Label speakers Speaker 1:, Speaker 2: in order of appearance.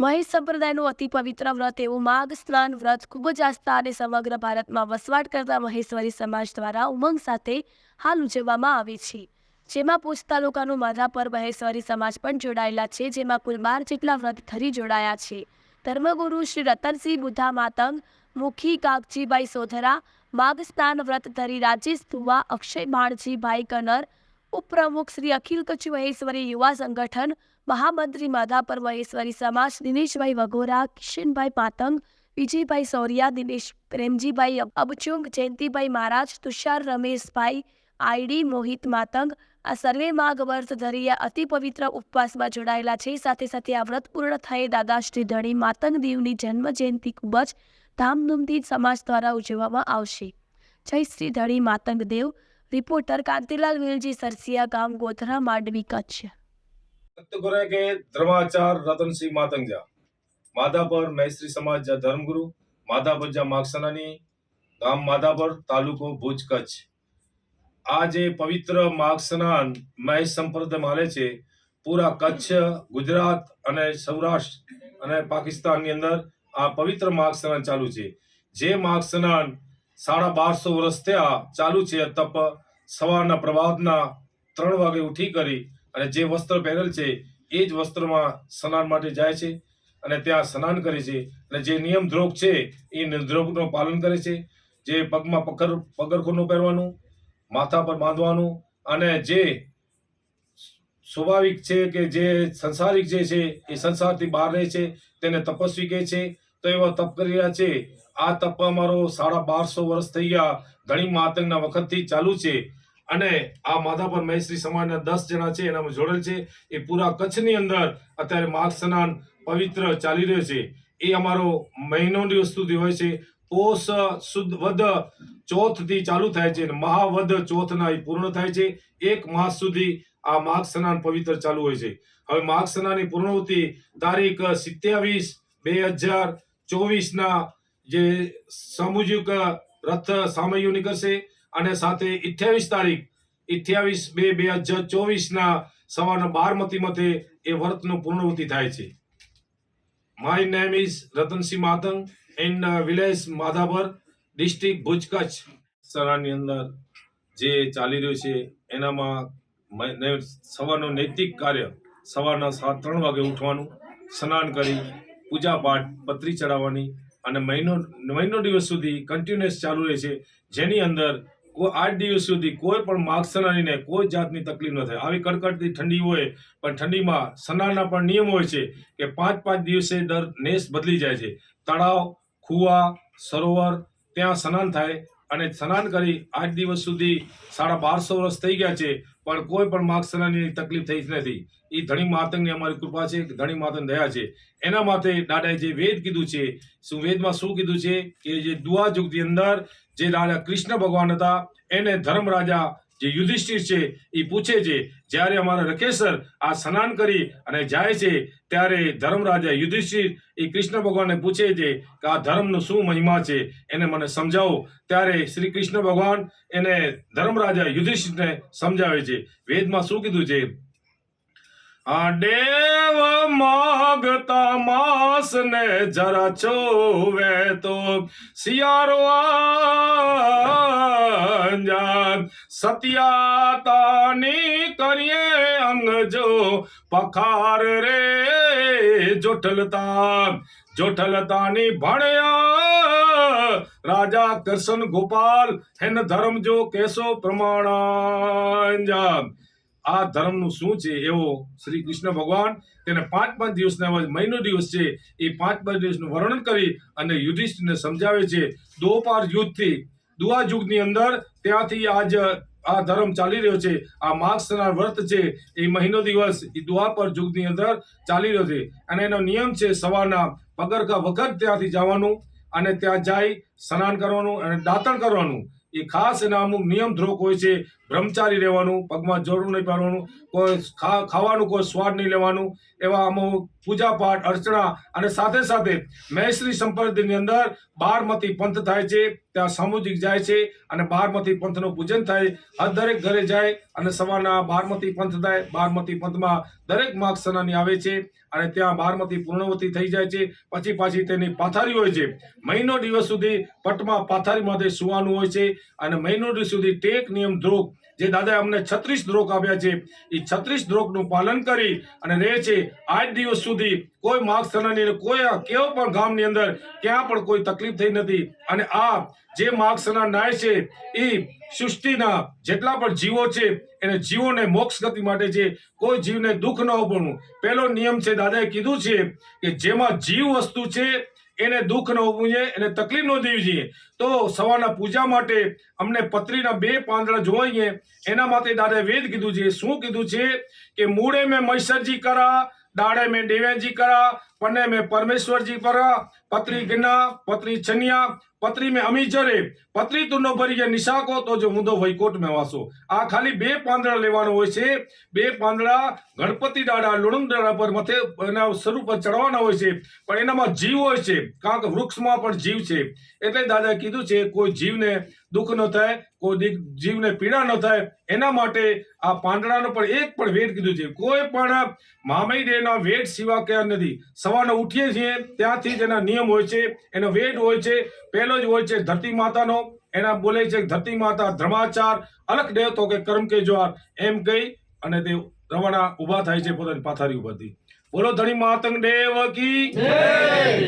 Speaker 1: મહેશ સંપ્રદાયનું અતિ પવિત્ર વ્રત એવું માઘ સ્નાન વ્રત ખૂબ જ આસ્થા અને સમગ્ર ભારતમાં વસવાટ કરતા મહેશ્વરી સમાજ દ્વારા ઉમંગ સાથે હાલ ઉજવવામાં આવે છે. જેમાં પૂછ તાલુકાનું માધાપર મહેશ્વરી સમાજ પણ જોડાયેલા છે, જેમાં કુલ બાર જેટલા વ્રત ધરી જોડાયા છે. ધર્મગુરુ શ્રી રતનસિંહ બુદ્ધા માતંગ, મુખી કાગજીભાઈ સોધરા, માઘ સ્નાન વ્રત ધરી રાજેશ ધુવા, અક્ષય માણજીભાઈ કનર ઉપપ્રમુખ શ્રી અખિલ કચ્છ મહેશ્વરી યુવા સંગઠન મહામંત્રી માધાપર મહેશ્વરી સમાજ, દિનેશભાઈ વઘોરા કિશનભાઈ પાતંગ, વિજયભાઈ સૌરિયા, દિનેશ પ્રેમજીભાઈ અબચુંગ, જયંતિભાઈ મહારાજ, તુષાર રમેશભાઈ, આઈડી મોહિત માતંગ, આ સર્વે માઘ વર્ત ધરી અતિ પવિત્ર ઉપવાસમાં જોડાયેલા છે. સાથે સાથે આ વ્રત પૂર્ણ થયે દાદા શ્રી ધણી માતંગ દેવની જન્મ જયંતિ ખૂબ જ ધામધૂમથી સમાજ દ્વારા ઉજવવામાં આવશે. જય શ્રી ધણી માતંગ દેવ. રિપોર્ટર કાંતિલાલ વેલજી સરસિયા ગામ ગોધરા, માંડવી, કચ્છ.
Speaker 2: સત્યગુરુ કે ધર્માચાર રતનસિંહ માતંગજા માધાપર મૈસ્ત્રી સમાજ જા ધર્મગુરુ, માધાપર જા માગસનાની ગામ માધાપર, તાલુકો ભુજ કચ્છ. આ જે પવિત્ર માઘ સ્નાન મહેશ માલે છે, પૂરા કચ્છ, ગુજરાત અને સૌરાષ્ટ્ર અને પાકિસ્તાનની અંદર આ પવિત્ર માઘ ચાલુ છે. જે માઘ સ્નાન સાડા બારસો વર્ષ થયા ચાલુ છે, તપ સવારના પ્રભાતના ત્રણ વાગે ઉઠી કરી અને જે વસ્ત્ર પહેરેલ છે, એ જ વસ્ત્રમાં સ્નાન માટે જાય છે અને ત્યાં સ્નાન કરે છે. અને જે નિયમ દ્રોગ છે, એ દ્રોગનું પાલન કરે છે. જે પગમાં પગર પગરખોનું પહેરવાનું, માથા પર બાંધવાનું અને જે સ્વાભાવિક છે કે જે સંસારિક જે છે, એ સંસારથી બહાર રહે છે, તેને તપસ્વી કહે છે. તો એવા તપ કરી રહ્યા છે. આ તપ અમારો સાડા બારસો વર્ષ થઈ ગયા. ઘણી માતંગના વખતથી ચાલુ છે. અને આ માધાપર મહેશ્રી સમાજના દસ જણા છે, એનામાં જોડેલ છે. એ પૂરા કચ્છની અંદર અત્યારે માઘ સ્નાન પવિત્ર ચાલી રહ્યો છે. એ અમારો મહિનો દિવસ સુધી હોય છે. પોષ સુદ વધ ચોથથી ચાલુ થાય છે અને મહાવદ ચોથના એ પૂર્ણ થાય છે. એક માસ સુધી આ માઘ સ્નાન પવિત્ર ચાલુ હોય છે. હવે માઘ સ્નાનની પૂર્ણવૃત્તિ તારીખ સિત્યાવીસ બે હજાર ચોવીસના જે સામૂહિક રથ સામયુ નીકળશે અને સાથે અઠ્યાવીસ તારીખ અઠ્યાવીસ બે બે હજાર ચોવીસના સવારના બારમતી મતે એ વ્રતનું પૂર્ણવૃત્તિ થાય છે. My name is Ratansinh Matang in village Madhapar district Bhuj, Kutch. સરાની અંદર જે ચાલી રહ્યું છે, એનામાં સવારનો નૈતિક કાર્ય સવારના સાત, ત્રણ વાગે ઉઠવાનું, સ્નાન કરી, પૂજા પાઠ પત્રી ચડાવવાની અને મહિનો મહિનો દિવસ સુધી કન્ટિન્યુઅસ ચાલુ રહે છે. જેની અંદર આઠ દિવસ સુધી કોઈ પણ માર્ગ સનાનીને કોઈ જાતની તકલીફ ન થાય. આવી કડકડતી ઠંડી હોય, પણ ઠંડીમાં સનાના પણ નિયમ હોય છે કે પાંચ પાંચ દિવસે દર નેસ બદલી જાય છે. તળાવ કુવા સરોવર, ત્યાં સ્નાન થાય અને સ્નાન કરી આઠ દિવસ સુધી સાડા બારસો વર્ષ થઈ ગયા છે. પણ કોઈ પણ માગસરાની તકલીફ થઈ જ નથી. એ ધણી માતંગની અમારી કૃપા છે, ધણી માતંગ દયા છે. એના માટે દાદાએ જે વેદ કીધું છે, શું વેદમાં શું કીધું છે કે જે દુઆ યુગની અંદર જે રાજા કૃષ્ણ ભગવાન હતા, એને ધર્મ રાજા જે યુધિષ્ઠિર છે એ પૂછે છે, જ્યારે અમારા રકેશ્વર આ સ્નાન કરી અને જાય છે, ત્યારે ધર્મ રાજા યુધિષ્ઠિર એ કૃષ્ણ ભગવાનને પૂછે છે કે આ ધર્મનો શું મહિમા છે? એને મને સમજાવો. ત્યારે શ્રી કૃષ્ણ ભગવાન એને ધર્મરાજા યુધિષ્ઠિરને સમજાવે છે. વેદમાં શું કીધું છે? દેવ માગતા માસ ને જરા ચોવે તો. સિયારો સત્યાતાની કરીએ અંગ જો પખાર રે જોઠલતા, જોઠલતાની ભણ્યા. રાજા કૃષ્ણ ગોપાલ, હેન ધર્મ જો કેસો પ્રમાણાંજાન આ ધર્મનું શું છે એવો શ્રી કૃષ્ણ ભગવાન તેને પાંચ પાંચ દિવસના મહિનો દિવસ છે, એ પાંચ પાંચ દિવસનું વર્ણન કરી અને યુધિષ્ઠિરને સમજાવે છે, દોપાર યુદ્ધથી. દુઆ યુગની અંદર ત્યાંથી આજ આ ધર્મ ચાલી રહ્યો છે, આ માર્ગ વ્રત છે, એ મહિનો દિવસ એ દ્વાપર યુગની અંદર ચાલી રહ્યો છે. અને એનો નિયમ છે સવારના પગરખા વખત ત્યાંથી જવાનું અને ત્યાં જઈ સ્નાન કરવાનું અને દાંતણ કરવાનું. એ ખાસ એના અમુક નિયમ ધ્રોક હોય છે, બ્રહ્મચારી રહેવાનું, પગમાં જોડું નહીં પહેરવાનું કોઈ ખાવાનું કોઈ સ્વાદ નહીં લેવાનું, એવા અમુક પૂજા પાઠ અર્ચના અને સાથે સાથે મહેશ્રી સંપ્રદાયની અંદર બારમતી પંથ થાય છે, ત્યાં સામૂહિક જાય છે અને બારમતી પંથનું પૂજન થાય હદ દરેક ઘરે જાય અને સવારના બારમતી પંથ થાય બારમતી પંથમાં દરેક માગસનાની આવે છે. અને ત્યાં બારમતી પૂર્ણવતી થઈ જાય છે. પછી પાછી તેની પાથારી હોય છે. મહિનો દિવસ સુધી પટમાં પાથારીમાંથી સુવાનું હોય છે. અને મહિનો દિવસ સુધી ટેક નિયમ ધ્રોક જે દાદાએ અમને છત્રીસ ધ્રોક આપ્યા છે, એ છત્રીસ ધ્રોકનું પાલન કરી અને રહે છે આજ દિવસ સુધી કોઈ માર્ગ સનાની કોઈ કેવો પણ ગામની અંદર ક્યાં પણ કોઈ તકલીફ થઈ નથી અને આ જે માર્ગ નાય છે, એ સૃષ્ટિના જેટલા પણ જીવો છે, એને જીવોને મોક્ષ ગતિ માટે છે, કોઈ જીવને દુઃખ ન ઉપડવું પહેલો નિયમ છે, દાદાએ કીધું છે કે જેમાં જીવ વસ્તુ છે એને દુઃખ ન હોવું જોઈએ, એને તકલીફ ન દેવી જોઈએ. તો સવારના પૂજા માટે અમને પત્રીના બે પાંદડા જોઈએ એના માટે દાદાએ વેદ કીધું છે, શું કીધું છે કે મૂળે મેં મૈસરજી કરા, દાડે મેં દેવેજી કરા પન્ને મેં પરમેશ્વરજી કરા पत्री ગિના पत्री છનિયા પત્રી મેં અમી જરે પત્રી તું ન ભરી ગયા નિશાકો તો જો ઊંધો વૈકોટ મેં વાસો આ ખાલી બે પાંદડા લેવાનો હોય છે બે પાંદડા ગણપતિ દાડા લુણુમ દાડા પર મથે એના સ્વરૂપ પર ચડવાના હોય છે પણ એનામાં જીવ હોય છે કારણ કે વૃક્ષમાં પણ જીવ છે એટલે દાદા કીધું છે, કોઈ જીવને દુઃખ ન થાય, કોઈ જીવને પીડા ન થાય, એના માટે આ પાંદડાનો પણ એક પણ વેટ કીધું છે, કોઈ પણ મામઈ ડેના વેટ સિવા કયા નથી સવારે ઉઠીએ છીએ, ત્યાંથી જ એના નિયમ હોય છે, એનો વેટ હોય છે, પહેલો જ હોય છે ધરતી માતાનો, એના બોલે છે ધરતી માતા ધર્માચાર, અલગ દેવ તો કે કર્મ કે જોર એમ કહી અને તે રવાના ઊભા થાય છે પોતાની પાથારી ઉપરથી. બોલો ધણી માતંગ દેવ કી